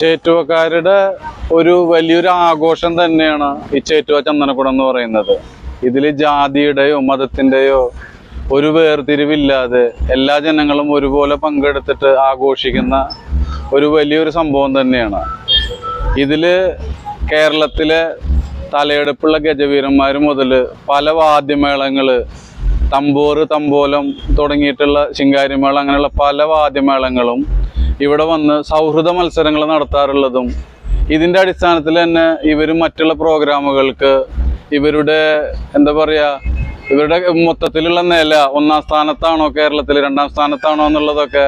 ചേറ്റുവക്കാരുടെ ഒരു വലിയൊരു ആഘോഷം തന്നെയാണ് ഈ ചേറ്റുവ ചന്ദനക്കുടം എന്ന് പറയുന്നത്. ഇതിൽ ജാതിയുടെയോ മതത്തിന്റെയോ ഒരു വേർതിരിവില്ലാതെ എല്ലാ ജനങ്ങളും ഒരുപോലെ പങ്കെടുത്തിട്ട് ആഘോഷിക്കുന്ന ഒരു വലിയൊരു സംഭവം തന്നെയാണ്. ഇതിൽ കേരളത്തിലെ തലയെടുപ്പുള്ള ഗജവീരന്മാർ മുതൽ പല വാദ്യമേളങ്ങൾ തമ്പോറ് തമ്പോലം തുടങ്ങിയിട്ടുള്ള ശിങ്കാരിമേള അങ്ങനെയുള്ള പല വാദ്യമേളങ്ങളും ഇവിടെ വന്ന് സൗഹൃദ മത്സരങ്ങൾ നടത്താറുള്ളതും ഇതിന്റെ അടിസ്ഥാനത്തിൽ തന്നെ ഇവർ മറ്റുള്ള പ്രോഗ്രാമുകൾക്ക് ഇവരുടെ എന്താ പറയുക ഇവരുടെ മൊത്തത്തിലുള്ള നില ഒന്നാം സ്ഥാനത്താണോ കേരളത്തിൽ രണ്ടാം സ്ഥാനത്താണോ എന്നുള്ളതൊക്കെ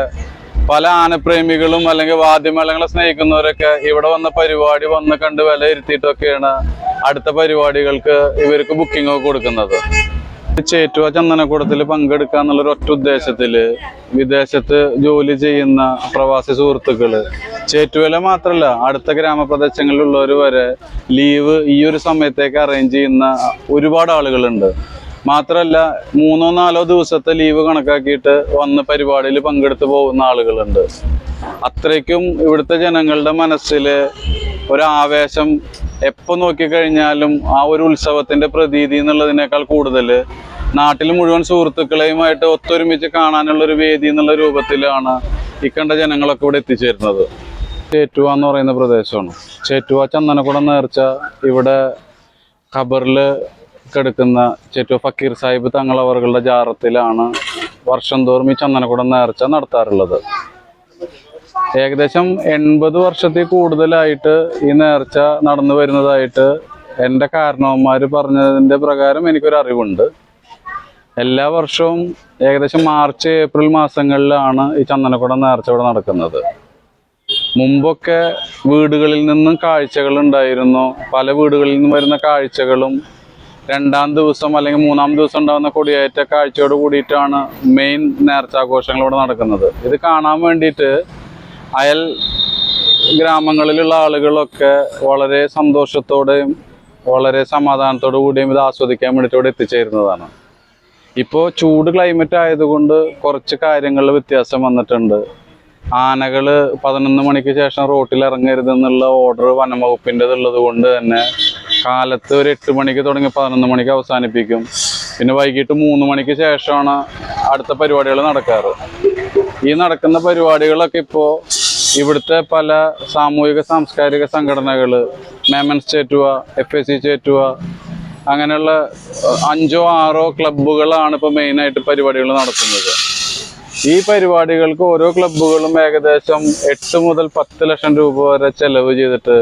പല ആനപ്രേമികളും അല്ലെങ്കിൽ വാദ്യമേളങ്ങളെ സ്നേഹിക്കുന്നവരൊക്കെ ഇവിടെ വന്ന പരിപാടി വന്ന് കണ്ട് വിലയിരുത്തിയിട്ടൊക്കെയാണ് അടുത്ത പരിപാടികൾക്ക് ഇവർക്ക് ബുക്കിംഗ് ഒക്കെ കൊടുക്കുന്നത്. ചേറ്റുവ ചന്ദനക്കൂടത്തിൽ പങ്കെടുക്കുക എന്നുള്ള ഒറ്റ ഉദ്ദേശത്തിൽ വിദേശത്ത് ജോലി ചെയ്യുന്ന പ്രവാസി സുഹൃത്തുക്കൾ. ചേറ്റുവല മാത്രല്ല അടുത്ത ഗ്രാമപ്രദേശങ്ങളിലുള്ളവർ വരെ ലീവ് ഈ ഒരു സമയത്തേക്ക് അറേഞ്ച് ചെയ്യുന്ന ഒരുപാട് ആളുകളുണ്ട്. മാത്രല്ല മൂന്നോ നാലോ ദിവസത്തെ ലീവ് കണക്കാക്കിയിട്ട് വന്ന് പരിപാടിയിൽ പങ്കെടുത്ത് പോകുന്ന ആളുകളുണ്ട്. അത്രയ്ക്കും ഇവിടുത്തെ ജനങ്ങളുടെ മനസ്സിൽ ഒരു ആവേശം എപ്പോൾ നോക്കിക്കഴിഞ്ഞാലും ആ ഒരു ഉത്സവത്തിന്റെ പ്രതീതി എന്നുള്ളതിനേക്കാൾ കൂടുതൽ നാട്ടിൽ മുഴുവൻ സുഹൃത്തുക്കളെയുമായിട്ട് ഒത്തൊരുമിച്ച് കാണാനുള്ള ഒരു വേദി എന്നുള്ള രൂപത്തിലാണ് ഈ കണ്ട ജനങ്ങളൊക്കെ ഇവിടെ എത്തിച്ചേരുന്നത്. ചേറ്റുവ എന്ന് പറയുന്ന പ്രദേശമാണ്. ചേറ്റുവ ചന്ദനക്കുടം നേർച്ച ഇവിടെ ഖബറിൽ കിടക്കുന്ന ചേറ്റുവ ഫക്കീർ സാഹിബ് തങ്ങളവറുകളുടെ ജാറത്തിലാണ് വർഷം തോറും ഈ ചന്ദനക്കുടം നേർച്ച നടത്താറുള്ളത്. ഏകദേശം എൺപത് വർഷത്തിൽ കൂടുതലായിട്ട് ഈ നേർച്ച നടന്നു വരുന്നതായിട്ട് എന്റെ കാരണവന്മാർ പറഞ്ഞതിന്റെ പ്രകാരം എനിക്കൊരു അറിവുണ്ട്. എല്ലാ വർഷവും ഏകദേശം മാർച്ച് ഏപ്രിൽ മാസങ്ങളിലാണ് ഈ ചന്ദനക്കുടം നേർച്ച ഇവിടെ നടക്കുന്നത്. മുമ്പൊക്കെ വീടുകളിൽ നിന്നും കാഴ്ചകൾ ഉണ്ടായിരുന്നു. പല വീടുകളിൽ നിന്നും വരുന്ന കാഴ്ചകളും രണ്ടാം ദിവസം അല്ലെങ്കിൽ മൂന്നാം ദിവസം ഉണ്ടാകുന്ന കൊടിയേറ്റ കാഴ്ചയോട് കൂടിയിട്ടാണ് മെയിൻ നേർച്ചാഘോഷങ്ങൾ ഇവിടെ നടക്കുന്നത്. ഇത് കാണാൻ വേണ്ടിയിട്ട് അയൽ ഗ്രാമങ്ങളിലുള്ള ആളുകളൊക്കെ വളരെ സന്തോഷത്തോടെയും വളരെ സമാധാനത്തോടു കൂടിയും ഇത് ആസ്വദിക്കാൻ വേണ്ടിയിട്ട് ഇവിടെ എത്തിച്ചേരുന്നതാണ്. ഇപ്പോൾ ചൂട് ക്ലൈമറ്റ് ആയതുകൊണ്ട് കുറച്ച് കാര്യങ്ങളിൽ വ്യത്യാസം വന്നിട്ടുണ്ട്. ആനകൾ പതിനൊന്ന് മണിക്ക് ശേഷം റോട്ടിൽ ഇറങ്ങരുതെന്നുള്ള ഓർഡർ വനംവകുപ്പിന്റെത് ഉള്ളത് കൊണ്ട് തന്നെ കാലത്ത് ഒരു എട്ട് മണിക്ക് തുടങ്ങി പതിനൊന്ന് മണിക്ക് അവസാനിപ്പിക്കും. പിന്നെ വൈകിട്ട് മൂന്ന് മണിക്ക് ശേഷമാണ് അടുത്ത പരിപാടികൾ നടക്കാറ്. ഈ നടക്കുന്ന പരിപാടികളൊക്കെ ഇപ്പോൾ ഇവിടുത്തെ പല സാമൂഹിക സാംസ്കാരിക സംഘടനകൾ Memons Chettuva F S C Chettuva അങ്ങനെയുള്ള അഞ്ചോ ആറോ ക്ലബ്ബുകളാണ് ഇപ്പോൾ മെയിനായിട്ട് പരിപാടികൾ നടത്തുന്നത്. ഈ പരിപാടികൾക്ക് ഓരോ ക്ലബ്ബുകളും ഏകദേശം എട്ട് മുതൽ പത്ത് ലക്ഷം രൂപ വരെ ചെലവ് ചെയ്തിട്ട്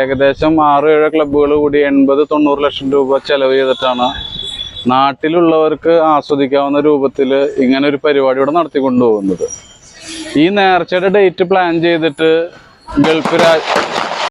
ഏകദേശം ആറ് ഏഴ് ക്ലബ്ബുകൾ കൂടി എൺപത് തൊണ്ണൂറ് ലക്ഷം രൂപ ചെലവ് ചെയ്തിട്ടാണ് നാട്ടിലുള്ളവർക്ക് ആസ്വദിക്കാവുന്ന രൂപത്തിൽ ഇങ്ങനെ ഒരു പരിപാടി ഇവിടെ നടത്തിക്കൊണ്ടുപോകുന്നത്. ഈ നേർച്ചയുടെ ഡേറ്റ് പ്ലാൻ ചെയ്തിട്ട് ഗൾഫ് രാജ്